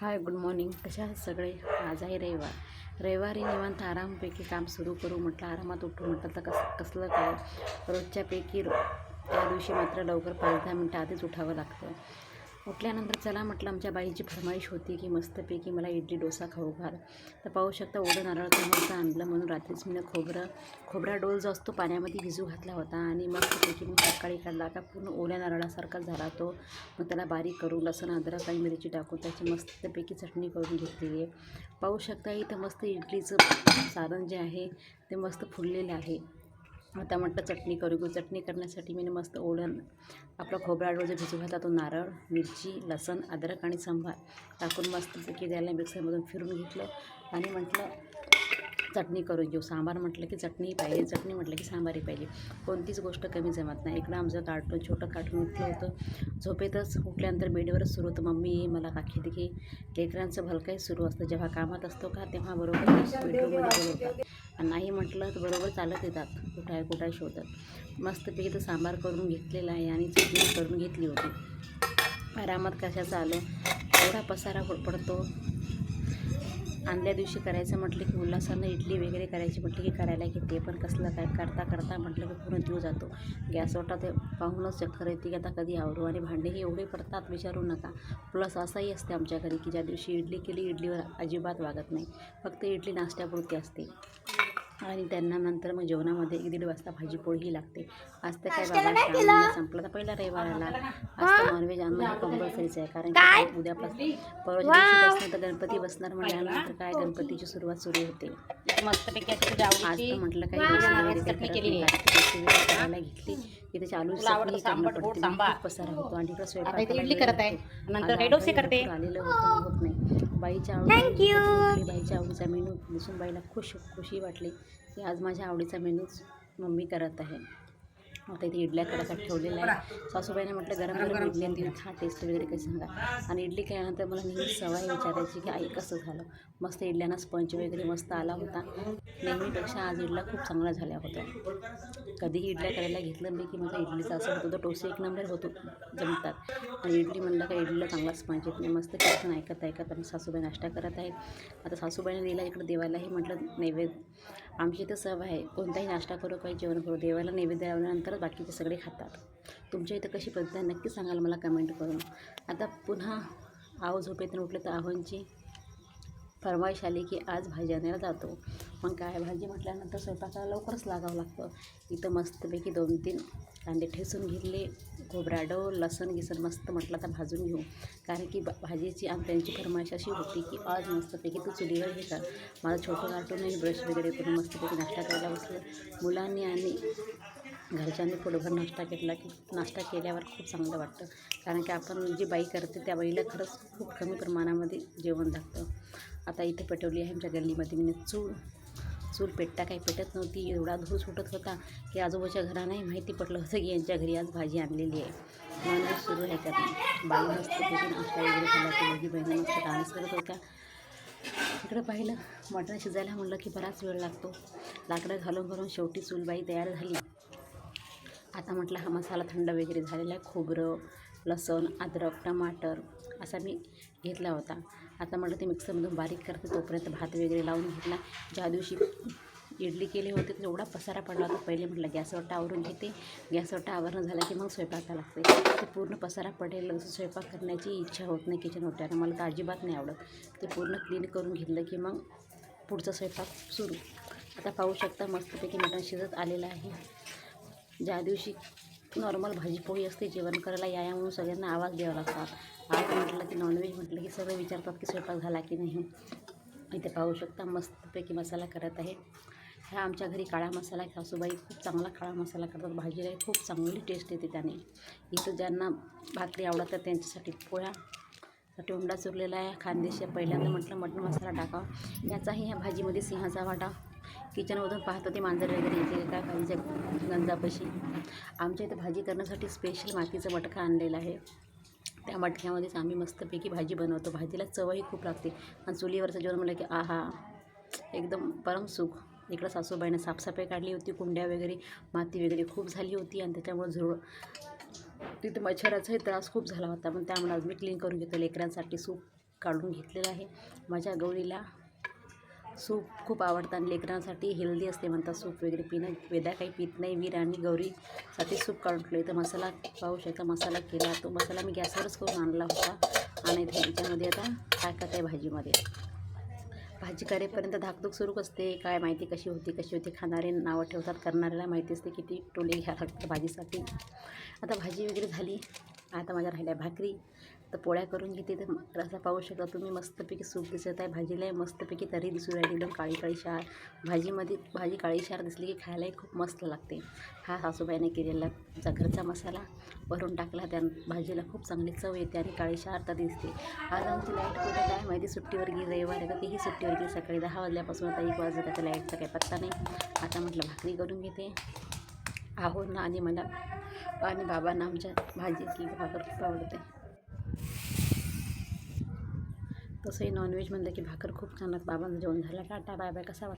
Hi good morning. कशा आहात सगळे? आज आहे रविवार. रविवारी निवांत आरामपैकी काम सुरू करू म्हटलं आरामात उठू म्हटलं तर कस कसलं काय? रोजच्यापैकी रो त्या दिवशी मात्र लवकर पाच दहा मिनटं आधीच उठावं लागतं. उठल्यानंतर चला म्हटलं आमच्या बाईची फरमाईश होती की मस्तपैकी मला इडली डोसा खाऊ घाल. तर पाहू शकता ओढं नारळाचा मस्त आणलं म्हणून रात्रीच मी खोबरं खोबरा डोल जो असतो पाण्यामध्ये भिजू घातला होता आणि मस्तपैकी मग सकाळी काढला. का पूर्ण ओल्या नारळासारखा झाला तो. मग त्याला बारीक करू लसूण अद्रक आणि मिरची टाकून त्याची मस्तपैकी चटणी करून घेतली. आहे पाहू शकता इथं मस्त इडलीचं सारण जे आहे ते मस्त फुललेलं आहे. आता म्हटलं चटणी करू घेऊ चटणी करण्यासाठी मी मस्त ओढण आपला खोबरा जो भिजू घातला तो नारळ मिरची लसण अद्रक आणि संभार टाकून मस्तपैकी त्याला मिक्सरमधून फिरून घेतलं आणि म्हटलं चटणी करून घेऊ. सांबार म्हटलं की चटणी पाहिजे चटणी म्हटलं की सांबारही पाहिजे. कोणतीच गोष्ट कमी जमत नाही. इकडं आमचं कार्टून छोटं कार्टून उठलं होतं. झोपेतच उठल्यानंतर बेडवरच सुरू होतं. मम्मी ये मला काकी दिकी लेकरांचं भलकाही सुरू असतं. जेव्हा कामात असतो का तेव्हा बरोबर बोलवतात. आणि नाही म्हटलं तर बरोबर चालत येतात. कुठाय कुठाय शोधत. मस्तपैकी तर सांबार करून घेतलेला आहे आणि चटणी करून घेतली होती. आरामात कशाचं आलं? एवढा पसारा पडतो आणल्या दिवशी करायचं म्हटलं की उल्हासानं इडली वगैरे करायची म्हटलं की करायला घेते. पण कसलं काय करता करता म्हटलं की पूर्ण दिवस जातो. गॅसवटा ते पाहूनच चक्कर येते की आता कधी आवरू आणि भांडेही एवढे पडतात विचारू नका. प्लस असंही असते आमच्या घरी की ज्या दिवशी इडली केली इडलीवर अजिबात वागत नाही. फक्त इडली नाश्त्यापुरती असते. आणि त्यांना नंतर मग जेवणामध्ये एक दीड वाजता भाजी पोळी लागते. आज तर काय बाबा संपलं तर पहिला रविवार आला. आज तर कंपल्सरीच आहे कारण की उद्यापासून तर गणपती बसणार म्हटल्यानंतर काय गणपतीची सुरुवात सुरू होते. मस्तपैकी आज तर म्हटलं काही करायला घेतली. पडते. खूप पसारा होतो. आणि इडली करत आहे. नंतर डोसे करते. आलेलं नाही. बाईच्या आवडी बाईच्या आवडीचा मेनू? दिसून बाईला खुश खुशी वाटली की आज माझ्या आवडीचा मेनूच मम्मी करत आहे. आता इथे इडल्या करायसाठी ठेवलेल्या आहे सासूबाईने म्हटलं गरम गरम इडली आणि खा टेस्ट वगैरे कशी सांगा. आणि इडली केल्यानंतर मला नेहमी सवय विचारायची की आई कसं झालं? मस्त इडल्यांना स्पंज वगैरे मस्त आला होता. नेहमीपेक्षा आज इडल्या खूप चांगल्या झाल्या होत्या. कधीही इडल्या करायला घेतलं नाही की माझा इडलीचा असं होतं. तो डोसे एक नंबर होतो जमतात. आणि इडली म्हणलं का इडलीला चांगला स्पंज येत नाही. मस्त कीर्तन ऐकत ऐकत आणि सासूबाई नाश्ता करत आहेत. आता सासूबाईने दिला इकडे देवालाही म्हटलं नैवेद्य आमची इथं सवय आहे. कोणताही नाश्ता करू काही जेवण करू देवाला नैवेद्य लावल्यानंतर बाकीचे सगळे खातात. तुमच्या इथं कशी पद्धत आहे नक्की सांगाल मला कमेंट करून. आता पुन्हा आहो झोपेतून उठलं तर आहोंची फरमाईश आली की आज भाजी आणायला जातो. मग काय भाजी म्हटल्यानंतर स्वयंपाकाला लवकरच लागावं लागतं. इथं मस्तपैकी दोन तीन कांदे ठेसून घेतले खोबराडो लसण गिसण मस्त म्हटलं तर भाजून घेऊ. कारण की भाजीची आणि त्यांची फरमाईश अशी होती की आज मस्तपैकी तू चुलीवर घे माझं छोटं कार्टून ब्रश वगैरे करून मस्तपैकी नाश्ता करायला बसलं. मुलांनी आणि घरच्यांनी पुढंभर नाश्ता घेतला की नाश्ता केल्यावर खूप चांगलं वाटतं. कारण की आपण जी बाई करते त्या बाईला खरंच खूप कमी प्रमाणामध्ये जेवण लागतं. आता इथे पेटवली आहे आमच्या गल्लीमध्ये. मी चूल चूल पेटता काही पेटत नव्हती. एवढा धूर सुटत होता की आजोबाच्या घरानंही माहिती पडलं होतं की यांच्या घरी आज भाजी आणलेली आहे. नॉनव्हेज सुरू आहे का नाही बाई मस्त तिथे नाश्ता वगैरे केला की दोघी बहिणी मस्त डान्स करत होत्या. इकडं पाहिलं मटण शिजायला म्हणलं की बराच वेळ लागतो. लाकडं घालून घालून शेवटी चूलबाई तयार झाली. आता म्हटलं हा मसाला थंड वगैरे झालेला आहे. खोबरं लसूण अद्रक टमाटर असा मी घेतला होता. आता म्हटलं ते मिक्सरमधून बारीक करते तोपर्यंत भात वगैरे लावून घेतला. ज्या दिवशी इडली केली होती तर एवढा पसारा पडला होता. पहिले म्हटलं गॅसवरटा आवरून घेते. गॅसवरटा आवरणं झालं की मग स्वयंपाका लागते. ते पूर्ण पसारा पडेल असं स्वयंपाक करण्याची इच्छा होत नाही किचन होत्या मला तर अजिबात नाही आवडत. ते पूर्ण क्लीन करून घेतलं की मग पुढचा स्वयंपाक सुरू. आता पाहू शकता मस्तपैकी मटण शिजत आलेलं आहे. ज्या दिवशी नॉर्मल भाजी पोळी असते जेवण करायला या या म्हणून सगळ्यांना आवाज द्यावा लागतात आज म्हटलं की नॉनव्हेज म्हटलं की सगळे विचारतात की स्वयंपाक झाला की नाही. इथे पाहू शकता मस्तपैकी मसाला करत आहे. ह्या आमच्या घरी काळा मसाला आहे. सासूबाई खूप चांगला काळा मसाला करतात. भाजीला खूप चांगली टेस्ट येते त्याने. इथं ज्यांना भाकरी आवडतात त्यांच्यासाठी पोळ्या. साठी उंडा चुरलेला आहे. खानदेशी पहिल्यांदा म्हटलं मटण मसाला टाकावा. याचाही ह्या भाजीमध्ये सिंहाचा वाटा. किचनमधून पाहतो ते मांजर वगैरे येते का भाजीच्या गंजापाशी. आमच्या इथं भाजी करण्यासाठी स्पेशल मातीचं मटका आणलेलं आहे. त्या मटक्यामध्येच आम्ही मस्तपैकी भाजी बनवतो. भाजीला चवही खूप लागते. आणि चुलीवरचं जेवण म्हटलं की आहा एकदम परम सुख. इकडं सासूबाईनं साफसफाई काढली होती कुंड्या वगैरे माती वगैरे खूप झाली होती आणि त्याच्यामुळे झुरळ तिथं मच्छराचाही त्रास खूप झाला होता. पण त्यामुळे आज मी क्लीन करून घेतो लेकरांसाठी सूप काढून घेतलेलं आहे. माझ्या गौरीला सूप खूप आवडतं आणि लेकरांसाठी हेल्दी असते म्हणतात सूप वगैरे पिणं वेदा काही पित नाही. वीर आणि गौरीसाठी सूप काढून ठेवलं. तर मसाला पाहू शकता मसाला केला. तो मसाला मी गॅसवरच करून आणला होता. आणि इथे याच्यामध्ये आता टाकत आहे भाजीमध्ये? भाजी करेपर्यंत धाकधूक सुरू असते. काय माहिती कशी होती कशी होती खाणारे नावं ठेवतात करणाऱ्याला माहिती असते किती टोले घ्या लागतात भाजीसाठी. आता भाजी वगैरे झाली. आता माझ्या राहिल्या भाकरी. तर पोळ्या करून घेते. तर रसा पाहू शकता तुम्ही मस्तपैकी सूप दिसत आहे. भाजीला मस्तपैकी तरी दिसू राहिली. एकदम काळी काळी शार. भाजीमध्ये भाजी काळी शार दिसली की खायलाही खूप मस्त लागते. हा सासूबाईने केलेला चा घरचा मसाला भरून टाकला. त्या भाजीला खूप चांगली चव येते आणि काळी शार तर दिसते. आज आमची लाइट कुठे काय माहिती? सुट्टीवर गेली रविवार आहे. तर तीही सुट्टीवर गेली सकाळी दहा वाजल्यापासून. आता एक वाजता त्याचा लाईटचा काही पत्ता नाही. आता म्हटलं भाकरी करून घेते. आहोंना आणि मला आणि बाबांना आमच्या भाजीची भाकर खूप आवडते. तसंही नॉनव्हेज म्हणलं की भाकर खूप छान बाबांना बाबांचं जेवण झालं टाटा बाय बाय कसा